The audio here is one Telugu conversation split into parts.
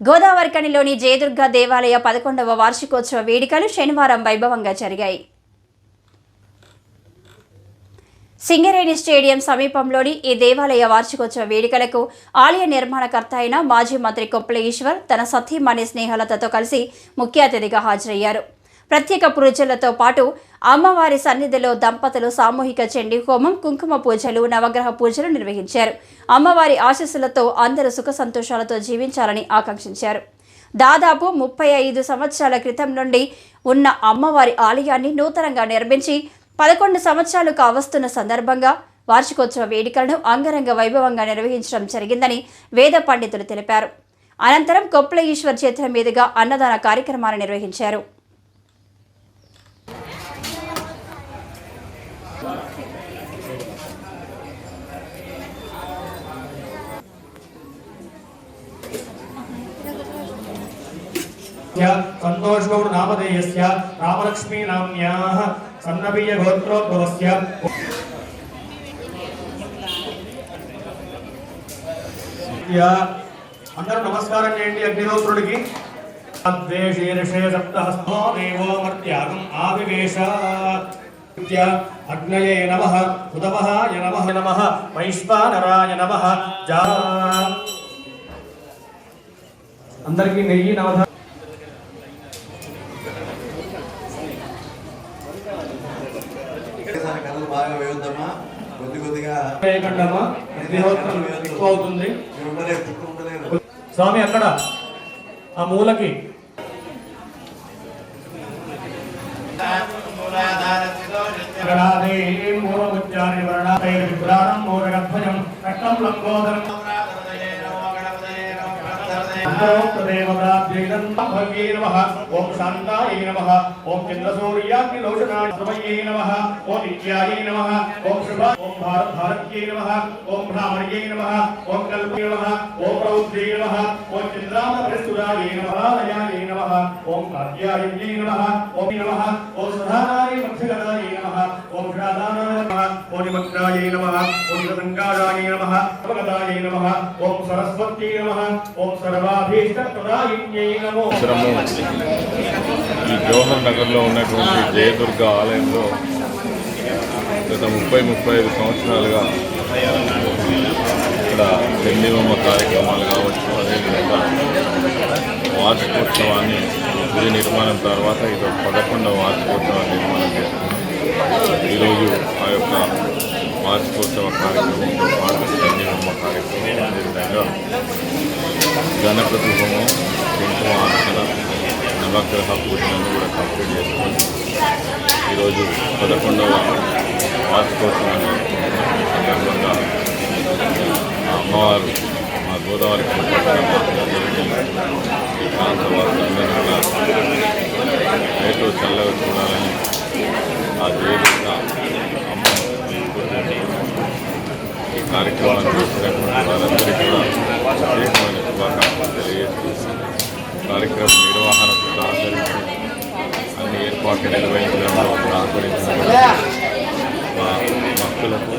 గోదావరికనిలోని జయదుర్గ దేవాలయ పదకొండవ వార్షికోత్సవ వేడుకలు శనివారం వైభవంగా జరిగాయి. సింగరేణి స్టేడియం సమీపంలోని ఈ దేవాలయ వార్షికోత్సవ వేడుకలకు ఆలయ నిర్మాణకర్త అయిన మాజీ మంత్రి కొప్పుల ఈశ్వర్ తన సతీమణి స్నేహలతతో కలిసి ముఖ్య అతిథిగా హాజరయ్యారు. ప్రత్యేక పూజలతో పాటు అమ్మవారి సన్నిధిలో దంపతులు సామూహిక చెండి హోమం కుంకుమ పూజలు నవగ్రహ పూజలు నిర్వహించారు. అమ్మవారి ఆశీస్సులతో అందరూ సుఖ సంతోషాలతో జీవించాలని ఆకాంక్షించారు. దాదాపు ముప్పై ఐదు సంవత్సరాల క్రితం నుండి ఉన్న అమ్మవారి ఆలయాన్ని నూతనంగా నిర్మించి పదకొండు సంవత్సరాలు కావస్తున్న సందర్భంగా వార్షికోత్సవ వేడుకలను అంగరంగ వైభవంగా నిర్వహించడం జరిగిందని వేద పండితులు తెలిపారు. అనంతరం కొప్పల ఈశ్వర్ చేతుల మీదుగా అన్నదాన కార్యక్రమాలు నిర్వహించారు. సంతోషగౌడ నామధేయస్య రామలక్ష్మీ నామ్యాః సన్నబీయ గోత్రోద్భవస్య. అందరూ నమస్కారం చేయండి అగ్నిహోత్రుడికి అద్వేషీర్షే సప్తహస్తో దేవో మర్త్యాగం ఆవివేశ. అగ్నయే నమ ఉదవహాయ నమ నమ వైశ్వానరాయ నమ. అందరికీ నెయ్యి నవధ ఒకేసారి కథలు బాగా వేయొద్దమ్మా. కొద్ది కొద్దిగా వేయకండమ్మా. ఎక్కువ అవుతుంది. స్వామి అక్కడ ఆ మూలకి. మూలముచ్చారి వర్ణాదైర్ విభ్రాణం మూలగధ్వజం రక్తం లంబోదరం. దేవతాభ్యై నమ ఓం శాంతాయ నమ ఓం చంద్రసూర్యాగ్నిలోచనాయ నమ ఓం నిత్యాయ నమ ఓం శుభ ఓం భారత్ భారత్యై నమ ఓం భ్రామణ్యై నమ ఓం కల్పే నమ ఓం ప్రౌద్ధ్యై నమ ఓం చంద్రామ ప్రస్తురాయ నమ లయాయ నమ ఓం కార్యాయై నమ ఓం నమ ఓం సుధారాయ మధ్యగదాయ నమ ఓం షాదానాయ నమ ఓం నిమగ్నాయ నమ ఓం సంకారాయ నమ భగదాయ నమ ఓం సరస్వత్యై నమ ఇద్దరము ఈ జవహర్ నగర్లో ఉన్నటువంటి జయదుర్గ ఆలయంలో గత ముప్పై ముప్పై ఐదు సంవత్సరాలుగా ఇక్కడ చండీబొమ్మ కార్యక్రమాలు కావచ్చు అదేవిధంగా వార్షికోత్సవాన్ని గుడి నిర్మాణం తర్వాత ఇది ఒక పదకొండవ వార్షికోత్సవాన్ని నిర్మాణం చేస్తుంది ఈరోజు ఆ యొక్క వార్షికోత్సవ కార్యక్రమంతో పాటు చండీబొమ్మ కార్యక్రమం అదేవిధంగా గణపతి హోమం కుంకుమార్చన నవగ్రహ పూజలను కూడా కంప్లీట్ చేసుకొని ఈరోజు పదకొండవ వార్షికోత్సవాన్ని సందర్భంగా అమ్మవారు మా గోదావరి ఈ ప్రాంత వాసులందరూ కూడా చల్లగా చూడాలని ఆ దేవుడిగా కార్యక్రమాన్ని చేసినటువంటి వారందరికీ కూడా ప్రత్యేకమైన శుభాకాంక్షలు తెలియజేస్తూ కార్యక్రమం నిర్వహణకు సహకరించి అన్ని ఏర్పాట్లు నిర్వహించడంలో సహకరించిన మా భక్తులకు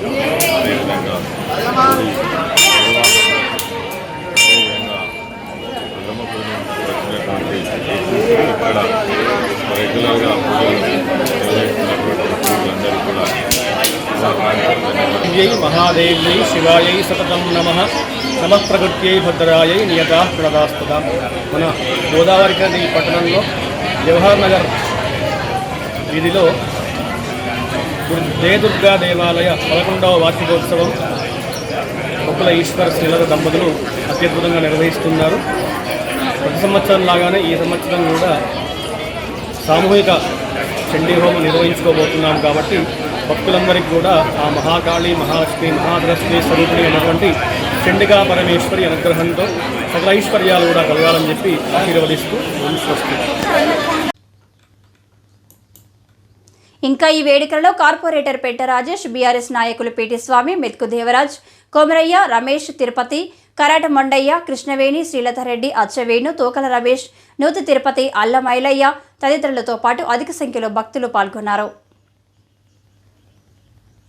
అదేవిధంగా అదేవిధంగా బ్రహ్మపురి వచ్చినటువంటి ఇక్కడ రెగ్యులర్గా పూజలు నిర్వహిస్తున్నటువంటి పూజలందరూ కూడా శుభాకాంక్షలు ధన్యవాదాలు यै महादेव्यै शिवायै సతతం నమ నమ ప్రకృత్యై భద్రాయై నియతా ప్రణదాస్తుదా మన గోదావరి నది పట్టణంలో జవహర్ నగర్ వీధిలో దుర్- జయదుర్గా దేవాలయ పదకొండవ వార్షికోత్సవం ఒక్కల ఈశ్వర శ్రీలత దంపతులు అత్యద్భుతంగా నిర్వహిస్తున్నారు ప్రతి సంవత్సరం లాగానే ఈ సంవత్సరం కూడా సామూహిక చండీ హోమం నిర్వహించుకోబోతున్నాం కాబట్టి భక్తులందరికీ కూడా ఆ మహాకాళి మహాలక్ష్మి మహాసరస్వతి స్వరూపిణి అయినటువంటి చండికా పరమేశ్వరి అనుగ్రహంతో సకల ఐశ్వర్యాలు కూడా కలగాలని చెప్పి ఆశీర్వదిస్తూ స్వస్తి ఇంకా ఈ వేడుకలలో కార్పొరేటర్ పెట్ట రాజేష్ బీఆర్ఎస్ నాయకులు పేటి స్వామి మెతుకు దేవరాజ్ కోమరయ్య రమేష్ తిరుపతి కరాట మొండయ్య కృష్ణవేణి శ్రీలతారెడ్డి అచ్చవేణు తోకల రమేష్ నూతి తిరుపతి అల్ల మైలయ్య తదితరులతో పాటు అధిక సంఖ్యలో భక్తులు పాల్గొన్నారు.